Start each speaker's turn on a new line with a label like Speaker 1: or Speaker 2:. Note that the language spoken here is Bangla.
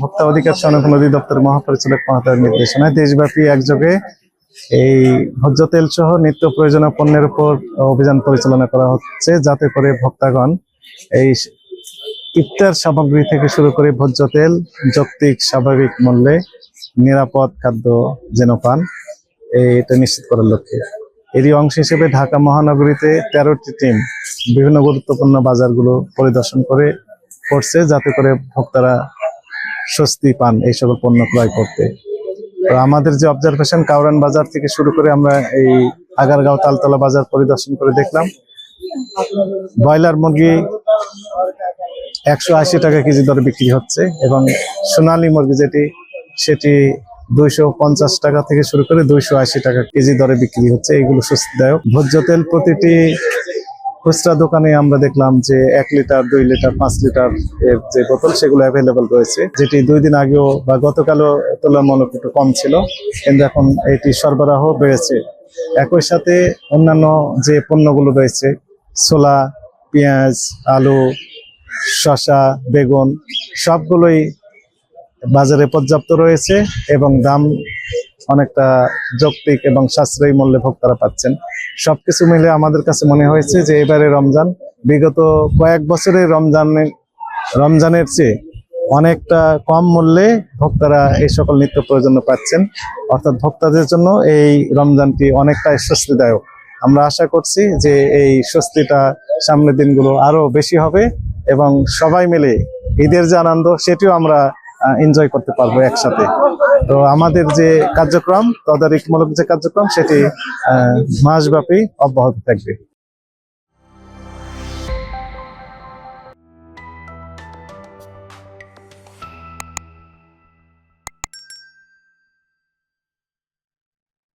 Speaker 1: ভোক্তা অধিকার সংরক্ষণ অধিদপ্তর মহাপরিচালক মহোদয়ের নির্দেশনায় দেশব্যাপী একযোগে এই ভোজ্য তেল সহ নিত্য প্রয়োজনীয় পণ্যের উপর অভিযান পরিচালনা করা হচ্ছে, যাতে করে ভোক্তাগণ এই ইফতার সামগ্রী থেকে শুরু করে ভোজ্য তেল যৌক্তিক, স্বাভাবিক মূল্যে নিরাপদ খাদ্য যেন পান এটা নিশ্চিত করার লক্ষ্যে। এরই অংশ হিসেবে ঢাকা মহানগরীতে তেরোটি টিম বিভিন্ন গুরুত্বপূর্ণ বাজারগুলো পরিদর্শন করে করছে, যাতে করে ভোক্তারা স্বস্তি পান এই সকল পণ্য ক্রয় করতে। তো আমাদের যে অবজারভেশন কাউরান বাজার থেকে শুরু করে আমরা এই আগারগাঁও তালতলা বাজার পরিদর্শন করে দেখলাম। ব্রয়লার মুরগি একশো আশি টাকা কেজি দরে বিক্রি হচ্ছে এবং সোনালী মুরগি যেটি, সেটি দুইশো পঞ্চাশ টাকা থেকে শুরু করে দুইশো আশি টাকা কেজি দরে বিক্রি হচ্ছে। এগুলো স্বস্তিদায়ক। ভোজ্য তেল প্রতিটি খুচরা দোকানে আমরা দেখলাম যে এক লিটার, দুই লিটার, পাঁচ লিটার এর যে বোতল সেগুলো অ্যাভেলেবল রয়েছে, যেটি দুই দিন আগেও বা গতকালও তুলনামূলক একটু কম ছিল, কিন্তু এখন এটি সরবরাহ বেড়েছে। একই সাথে অন্যান্য যে পণ্যগুলো রয়েছে, ছোলা, পেঁয়াজ, আলু, শসা, বেগুন, সবগুলোই বাজারে পর্যাপ্ত রয়েছে এবং দাম অনেকটা যৌক্তিক এবং সাশ্রয়ী মূল্যে ভোক্তারা পাচ্ছেন। সবকিছু মিলে আমাদের কাছে মনে হয়েছে যে এবারে রমজান, বিগত কয়েক বছরে রমজানে রমজানের চেয়ে অনেকটা কম মূল্যে ভোক্তারা এই সকল নিত্য প্রয়োজন পাচ্ছেন। অর্থাৎ ভোক্তাদের জন্য এই রমজানটি অনেকটাই স্বস্তিদায়ক। আমরা আশা করছি যে এই স্বস্তিটা সামনের দিনগুলো আরও বেশি হবে এবং সবাই মিলে ঈদের যে আনন্দ, সেটিও আমরা এনজয় করতে পারব একসাথে। তো আমাদের যে কার্যক্রম, তদারকিমূলক যে কার্যক্রম, সেটি মাসব্যাপী অব্যাহত থাকবে।